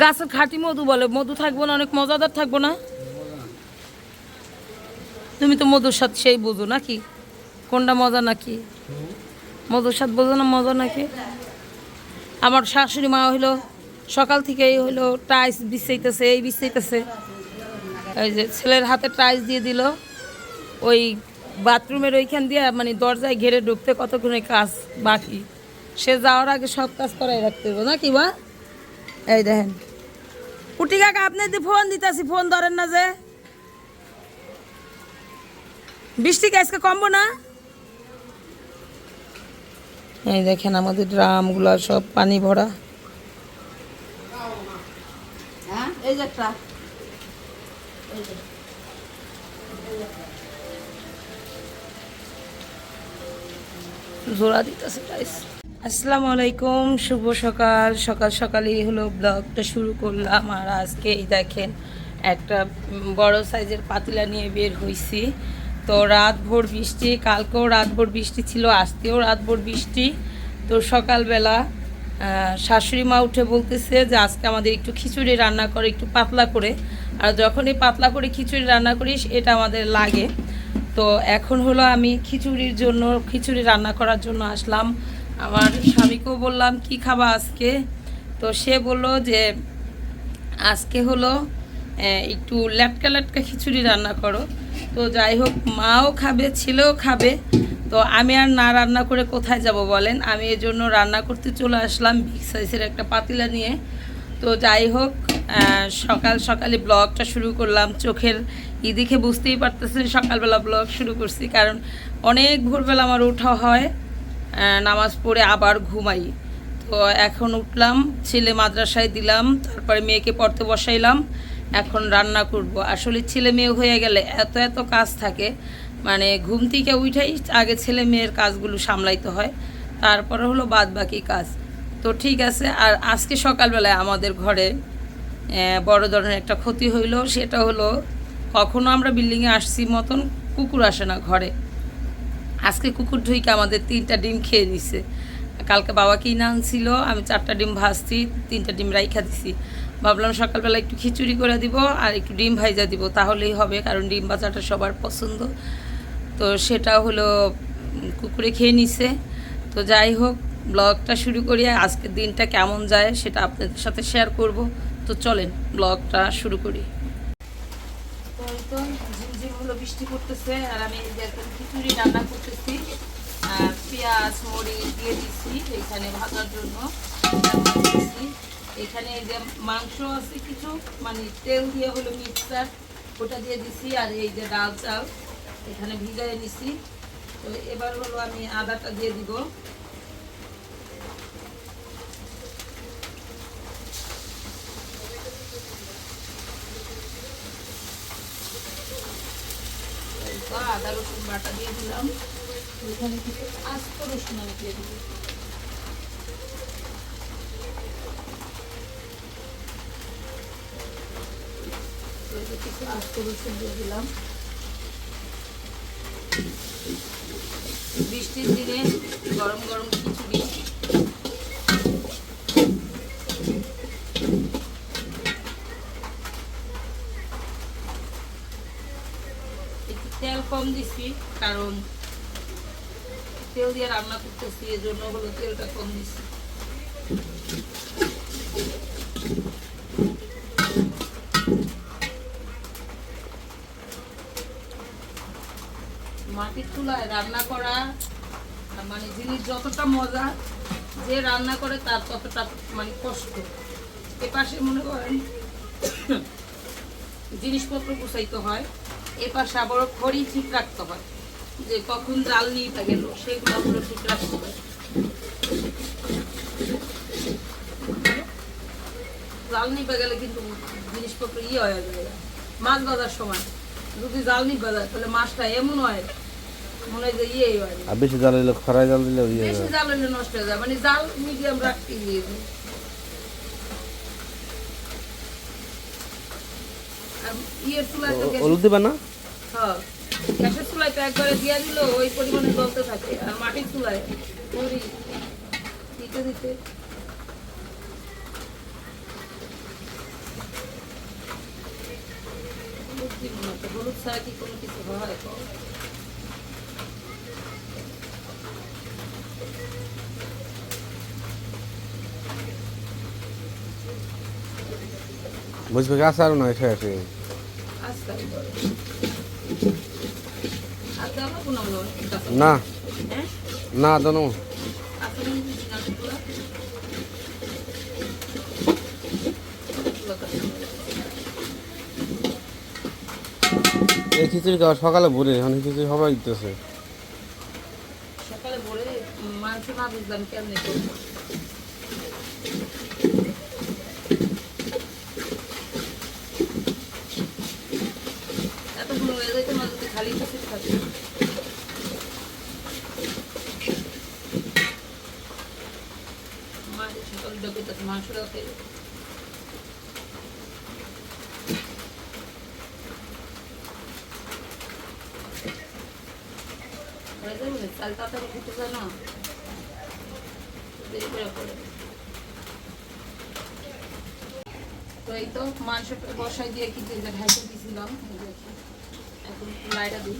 গাছের খাঁটি মধু বলে, মধু থাকব না, অনেক মজাদার থাকব না? তুমি তো মধুর স্বাদ সেই বুঝো নাকি? কোনটা মজা নাকি? মধুর স্বাদ বোঝো না, মজা নাকি? আমার শাশুড়ি মা হইল, সকাল থেকে এই হইল টাইস বিছাইতেছে, এই বিছাইতেছে। ওই যে ছেলের হাতে টাইস দিয়ে দিল, ওই বাথরুমের ওইখান দিয়ে মানে দরজায় ঘেরে ঢুকতে কতক্ষণে কাজ বাকি? সে যাওয়ার আগে সব কাজ করাই রাখতে হবে নাকি বা এই দেখেন। কুটি কাকা আপনি দি ফোন দিতেছি ফোন ধরেন না যে। বৃষ্টি আজকে কমবো না? এই দেখেন আমাদের ড্রামগুলো সব পানি ভরা। হ্যাঁ এই যে জোড়া দিতেছে আসসালামু আলাইকুম, শুভ সকাল। সকাল সকালেই হলো ব্লগটা শুরু করলাম। আর আজকে এই দেখেন, একটা বড় সাইজের পাতিলা নিয়ে বের হইছি। তো রাত ভোর বৃষ্টি, কালকেও রাত ভোর বৃষ্টি ছিল, আজকেও রাত ভোর বৃষ্টি। তো সকালবেলা শাশুড়ি মা উঠে বলতেছে যে, আজকে আমাদের একটু খিচুড়ি রান্না করে, একটু পাতলা করে। আর যখনই পাতলা করে খিচুড়ি রান্না করিস, এটা আমাদের লাগে। তো এখন হলো আমি খিচুড়ির জন্য, খিচুড়ি রান্না করার জন্য আসলাম। আমার স্বামীকেও বললাম, কি খাবা আজকে? তো সে বলল যে, আজকে হলো একটু ল্যাটকা ল্যাটকা খিচুড়ি রান্না করো। তো যাই হোক, মাও খাবে, ছেলেও খাবে। তো আমি আর না রান্না করে কোথায় যাব বলেন? আমি এর জন্য রান্না করতে চলে আসলাম বিগ সাইজের একটা পাতিলা নিয়ে। তো যাই হোক সকাল সকালে ব্লগটা শুরু করলাম। চোখের ই দেখে বুঝতেই পারতেছেন, সকালবেলা ব্লগ শুরু করছি। কারণ অনেক ভোরবেলা আমার ওঠা হয়। নামাজ পড়ে আবার ঘুমাই। তো এখন উঠলাম, ছেলে মাদ্রাসায় দিলাম, তারপরে মেয়েকে পড়তে বসাইলাম, এখন রান্না করব। আসলে ছেলে মেয়ে হয়ে গেলে এত এত কাজ থাকে মানে ঘুম থেকে উঠাই আগে ছেলে মেয়ের কাজগুলো সামলাইতে হয়, তারপরে হলো বাদ বাকি কাজ। তো ঠিক আছে, আর আজকে সকালবেলায় আমাদের ঘরে বড় ধরনের একটা ক্ষতি হইল, সেটা হলো কখনো আমরা বিল্ডিংয়ে আসছি, মতন কুকুর আসে না ঘরে। আজকে কুকুর ঢুইকে আমাদের তিনটা ডিম খেয়ে নিছে কালকে বাবা কিনে আনছিল, আমি চারটা ডিম ভাজছি, তিনটা ডিম রাইখা দিছি। ভাবলাম সকালবেলা একটু খিচুড়ি করে দিব আর একটু ডিম ভাইজা দিব, তাহলেই হবে, কারণ ডিম ভাজাটা সবার পছন্দ। তো সেটা হলো, কুকুরে খেয়ে নিছে। তো যাই হোক, ব্লগটা শুরু করি, আজকের দিনটা কেমন যায় সেটা আপনাদের সাথে শেয়ার করব। তো চলেন, ব্লগটা শুরু করি। তো এই তো ঝিমঝিম বৃষ্টি পড়তেছে, আর আমি এখন খিচুড়ি রান্না করতেছি, আর পেঁয়াজ, মরিচ দিয়ে দিচ্ছি এখানে ভাজার জন্য। এখানে যে মাংস আছে কিছু মানে তেল দিয়ে হলো মিক্সার, ওটা দিয়ে দিছি, আর এই যে ডাল চাল, এখানে ভিজাই নিছি তো এবার হলো আমি আদাটা দিয়ে দিব এই আদা, রসুন বাটা দিয়ে দিলাম। এখানে কিছু আস্ত রসুন আমি দিয়ে যে কিছু আস্ত রসুন দিয়ে দিলাম। বৃষ্টির দিনে গরম গরম খিচুড়ি একটু তেল কম দিছি, কারণ তেল দিয়ে রান্না করতেছি এই জন্য হলো তেলটা কম দিছি। মাটির চুলায় রান্না করা মানে জিনিস যতটা মজা, যে রান্না করে তার ততটা মানে কষ্ট। এ পাশে মনে করেন, জিনিসপত্র গুছাইতে হয়। এ পাশে আবার খড়ি ঠিক রাখতে হয়। যে কখন জাল নিয়ে গেল সেগুলো হলো ঠিক রাখতে হয়। জাল নিতে গেলে কিন্তু জিনিসপত্র ইয়ে হয়ে যায়। মাছ বাজার সময় যদি জাল নিতে যায় তাহলে মাছটা এমন হয় মনে হয় যে ইয়ে হয় বেশি জাল খরাই জাল দিলে ইয়ে বেশি জাল হলে নষ্ট হয়ে যায়। মানে জাল মিডিয়াম রাখতে গিয়ে ইয়ে হলুদ হ্যাঁ, মাটির চুলায়। করি দিতে দিতে। হলুদ ছাড়া কি কোনো কিছু হয়? বুঝবে আসারও নয় শেষ হয়ে না না দোনো এই খিচুড়ি খাওয়া সকালে ভোরে এই খিচুড়ি সবাই দিতেছে। সকালে ভোরে মাংস না বুঝলাম কেমনে করব এতগুলো হয়ে যাইতে মাঝে খালি কিছু থাকে মা সকালে ডেকে মাংস রাখে হয়ে তাড়াতাড়ি ফুটে যায় না। দেরি করে তো এই তো মাংসটা বসাই দিয়ে কিন্তু এই যে ঢাইতে দিয়েছিলাম। লাইটা দিই।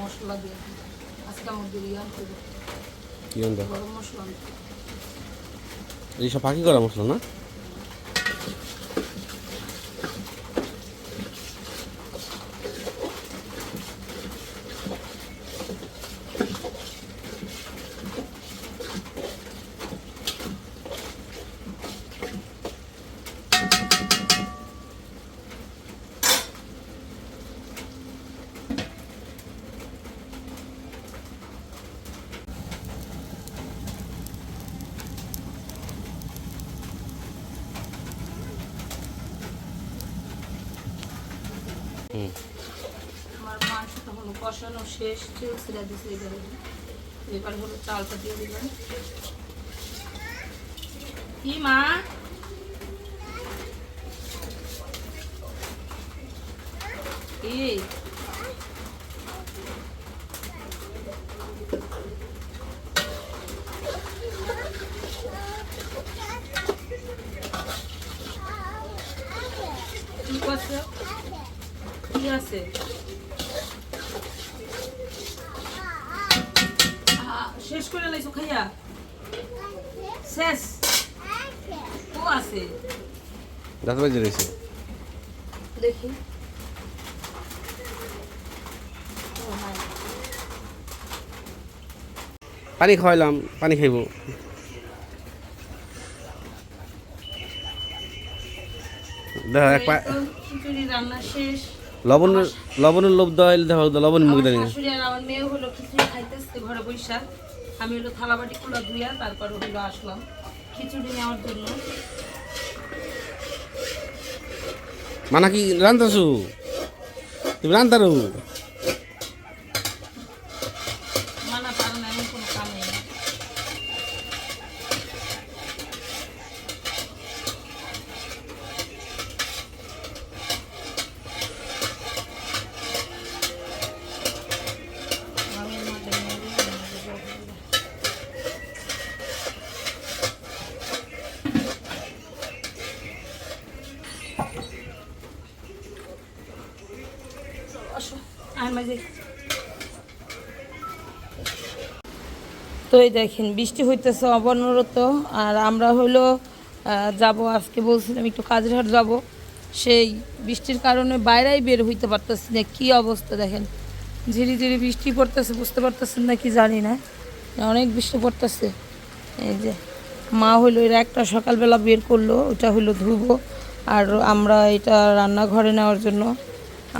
মশলা দিয়ে আজকে আমার বিরিয়ানি করব গরম মশলা এইসব পাখি করা মশলা না? কষানো শেষ তেল ছিঁড়া দিচ্ছি এবারে এবার হলো চালটা দিয়ে দিলাম। কি মা? কি করছে কি আছে আহ, শেষ করে লাইছো খাইয়া শেষ। ও আছে। দাঁত বাজে রয়েছে। দেখি। পানি খাওয়াইলাম পানি খাইব। শেষ। লবণের লবণের লোভ দেওয়া লবণ মুখ দেয় আমার মেয়ে হলো খিচুড়ি খাইতেছে ঘরে বৈশা আমি হলো থালাবাটি কুলা ধুইয়া তারপর হলো আসলাম। খিচুড়ি নেওয়ার জন্য। মানা কি রান্তাছু তুমি রান্তারু মানা পারে না এমন কোনো কাম নেই আমি এর মধ্যে নিয়ে দিই, এর মধ্যে জল দিয়ে দিই। আসো, তো এই দেখেন, বৃষ্টি হইতেছে অবনরত, আর আমরা হলো যাব আজকে বলছিলাম একটু কাজের হাট যাব। সেই বৃষ্টির কারণে বাইরেই বের হইতে পারতেছি না, কী অবস্থা দেখেন? ঝিরি ঝিরি বৃষ্টি পড়তেছে, বুঝতে পারতেছেন না কি জানি না। অনেক বৃষ্টি পড়তেছে। এই যে, মা হইল এর একটা সকালবেলা বের করল, ওটা হইল ধুবো, আর আমরা এটা রান্নাঘরে নেওয়ার জন্য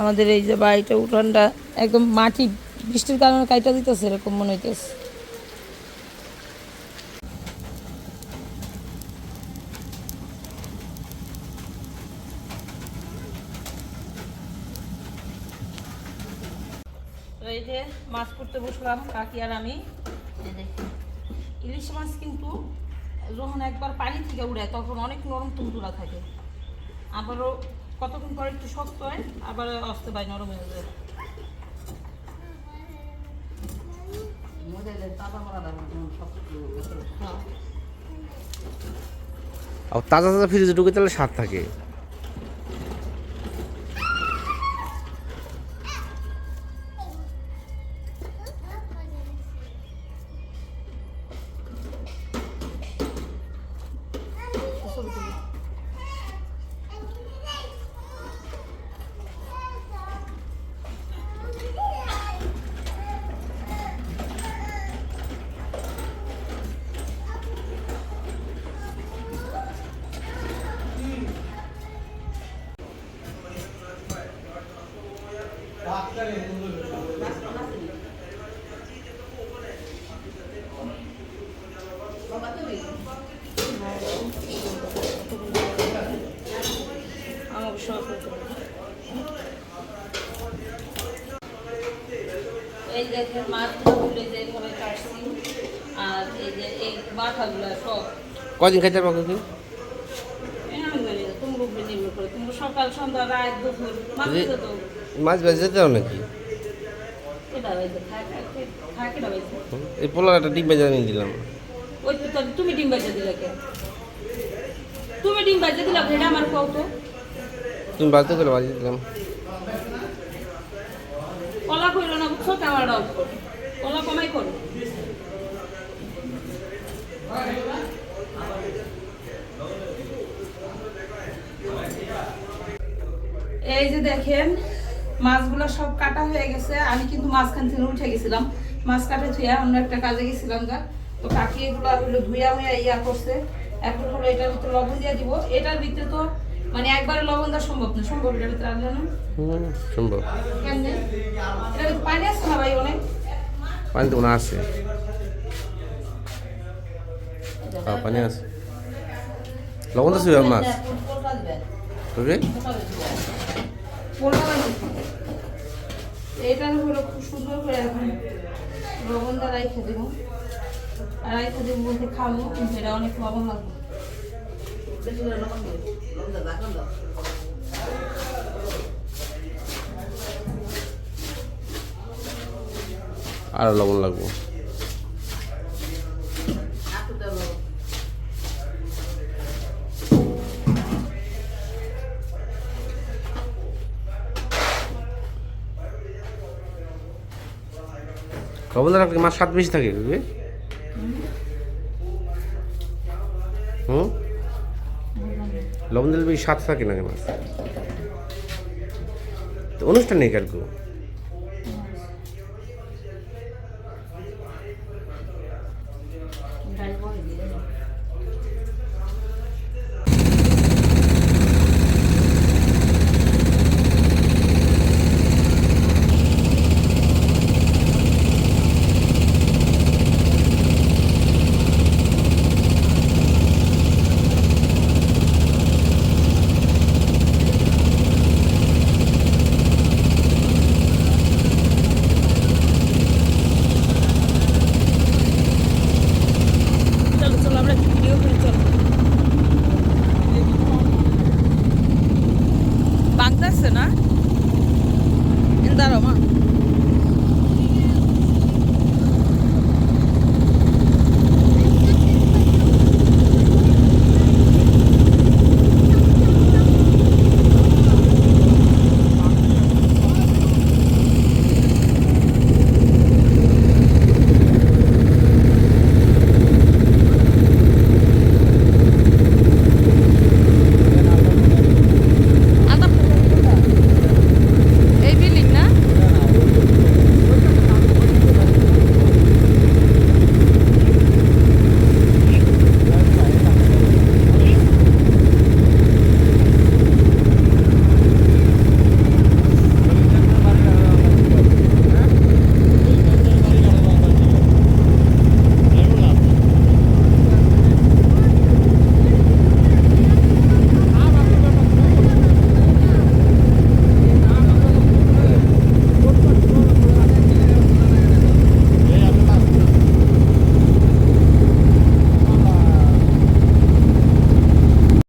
আমাদের এই যে বাড়িটা উঠানটা একদম মাটি, বৃষ্টির কারণে কাইটা দিতেছে এরকম মনে হইতেছে। মাছ করতে বসলাম, কাকি আর আমি। ইলিশ মাছ কিন্তু যখন একবার পানি থেকে উড়ে তখন অনেক নরম থাকে। আবারও কতক্ষণ পরে একটু শক্ত হয় আবার আসতে পাই নরম হয়ে যায়। হ্যাঁ। আর তাজা তাজা ফ্রিজে ঢুকে তাহলে স্বাদ থাকে। এই দেখেন মাছগুলো যে এইভাবে কাটছি আর এই যে এই মাথাগুলো সব কদিন খাইতে পারব কি সকাল সন্ধ্যা রাত দুপুর মাছ। তো মাছ বেঁচে যেতে নাকি? এই পোলার একটা ডিম বেজে নিয়ে দিলাম। ওই তো তুমি ডিম বাজে দিলে কে? তুমি ডিম বাজে দিলা এটা আমার কও তো। তুমি বাড়িতে করে বাজিয়ে দিলাম। কলা করল না বুঝছ? অফ কলা কমাই করো। এই যে দেখেন মাছগুলো সব কাটা হয়ে গেছে। আমি কিন্তু মাঝখান থেকে উঠে গেছিলাম। মাছ কাটে ধুইয়া অন্য একটা কাজে গেছিলাম গা। তো কাকি এগুলো হলো ধুইয়া মুইয়া ইয়া করছে। এখন হলো এটার ভিতরে লবণ দিয়ে দিব। এটার ভিতরে তো মানে একবারে লবণ দেওয়া সম্ভব না। সম্ভব এটার ভিতরে আনলে না হুম সম্ভব। এটার ভিতরে পানি আছে না ভাই অনেক? পানি তো হয় আছে। হ্যাঁ পানি আছে। লবণ তো মাছ? ওকে? এটার হলো খুব সুন্দর করে এখন লবণ দা রাইখে দেবো। আর রাইখে দেব বলতে খাব কিন্তু এটা অনেক লবণ লাগবে। আর লবণ লাগবো। লবণ রাখলে মাছ স্বাদ বেশি থাকে হুম? লবণ দিলে বেশি স্বাদ থাকে না মাছ? তো অনুষ্ঠান নেই কার